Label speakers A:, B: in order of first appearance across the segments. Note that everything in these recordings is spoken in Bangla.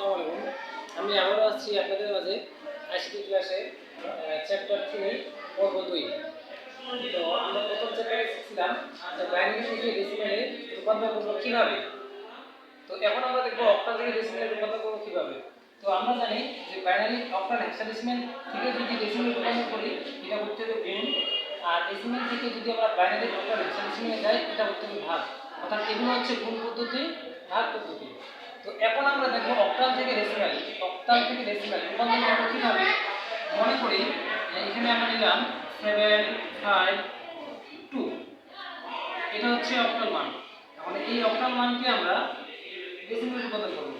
A: আসসালামু আলাইকুম আমি আবারও আসছি আপনাদের মাঝে আইসিটি ক্লাসে চ্যাপ্টার থ্রি পর্ব দুই। তো আমরা প্রথম চ্যাপ্টারে শিখছিলাম যে বাইনারি থেকে ডেসিমেলে রূপান্তর করব কীভাবে? তো এখন আমরা দেখব অক্টাল থেকে ডেসিমেলে রূপান্তর করব কীভাবে? তো আমরা জানি যে বাইনারি অক্টাল হেক্সাডেসিমেল থেকে যদি ডেসিমেল রূপান্তর করি, এটা হচ্ছে হবে গুণ, আর ডেসিমেল থেকে যদি আমরা বাইনারি অক্টাল হেক্সাডেসিমেলে যাই, এটা হচ্ছে হবে ভাগ। অর্থাৎ এগুলো হচ্ছে গুণ পদ্ধতি, ভাগ পদ্ধতি। তো এখন আমরা দেখব অক্টাল থেকে ডেসিমেল অক্টাল থেকে ডেসিমেল রূপান্তর করব কীভাবে? মনে করি এখানে আমরা নিলাম সেভেন ফাইভ টু এটা হচ্ছে অক্টাল মান। তাহলে এই অক্টাল মানকে আমরা ডেসিমেল রূপান্তর করব।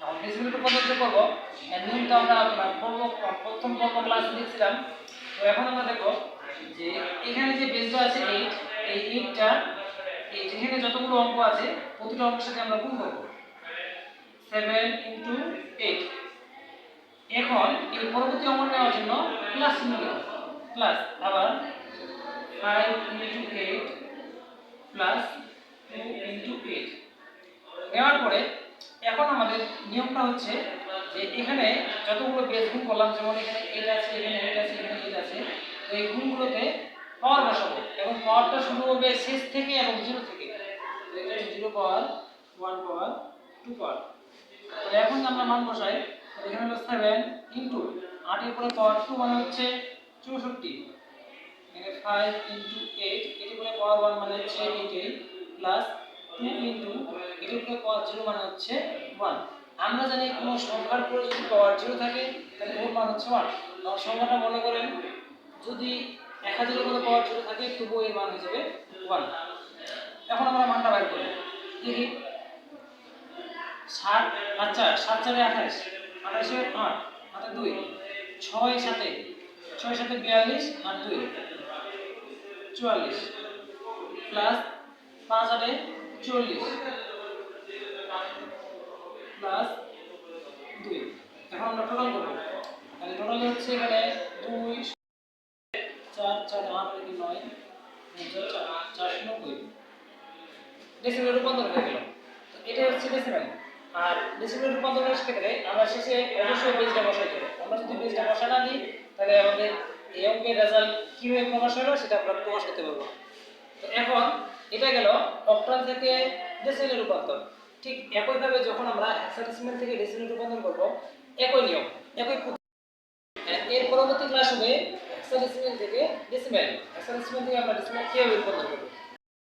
A: এখন ডেসিমেল রূপান্তর করব তো আমরা আপনার পর্ব প্রথম পর্ব ক্লাসে দেখছিলাম। তো এখন আমরা দেখব যে এখানে যে বেসটা আছে এইট এই এইটটা এই যেখানে যতগুলো অঙ্ক আছে, প্রতিটা অঙ্কের সাথে আমরা গুণ করব। সেভেন ইন্টু এইট এখন এই পরবর্তী অঙ্ক নেওয়ার জন্য প্লাস দেব প্লাস আবার five into eight plus two into eight নেওয়ার পরে এখন আমাদের নিয়মটা হচ্ছে যে এখানে যতগুলো বেস গুণ করলাম, যেমন এখানে এইট আছে, এখানে এইট আছে, এখানে এইট আছে, তো এই গুণগুলোতে পাওয়ার বসাবো এবং পাওয়ারটা শুরু হবে শেষ থেকে এবং জিরো থেকে। Zero power one power two power তাহলে এখন আমরা মান বসাই এখানে হলো সেভেন ইন্টু আটের পরে পাওয়ার টু মানে হচ্ছে চৌষট্টি। এখানে ফাইভ ইন্টু এইট এটি করে পাওয়ার ওয়ান মানে হচ্ছে এইট প্লাস টু ইন্টু এটি করে পাওয়ার জিরো মানে হচ্ছে ওয়ান আমরা জানি কোনো সংখ্যার পরে যদি পাওয়ার জিরো থাকে, তাহলে ওর মান হচ্ছে ওয়ান আমার সংখ্যাটা মনে করেন, যদি এক হাজারের মধ্যে পাওয়ার জিরো থাকে, তবুও এর মান হয়ে যাবে ওয়ান এখন আমরা মানটা বাইর করব। দেখি ষাট আচ্ছা সাত চারে আঠাশ, আঠাশে আট, আটে দুই, ছয় সাথে ছয় সাথে বিয়াল্লিশ আর দুই, চুয়াল্লিশ, প্লাস পাঁচ আটে চল্লিশ, প্লাস দুই। এখন আমরা টোটাল করব। তাহলে টোটাল হচ্ছে এখানে দুই, চার চার, আট নয় চার চার চারশো নব্বই। ডেসিমেল রূপান্তর হয়ে গেল। তো এটা হচ্ছে ডেসিমেল আর ডেসিমেল রূপান্তরের ক্ষেত্রে আমরা শেষে অবশ্যই বেজটা বসাই দেবো। আমরা যদি বেজটা বসা না দিই, তাহলে আমাদের এই অঙ্কের রেজাল্ট কীভাবে প্রকাশ হলো সেটা আমরা প্রকাশ করতে পারব। তো এখন এটা গেল অক্টাল থেকে ডেসিমেল রূপান্তর। ঠিক একইভাবে যখন আমরা হেক্সাডেসিমেল থেকে ডেসিমেল রূপান্তর করব, একই নিয়ম, একই এর পরবর্তী ক্লাস হবে হেক্সাডেসিমেল থেকে ডেসিমেল হেক্সাডেসিমেল থেকে আমরা ডেসিমেল কীভাবে রূপান্তর করব?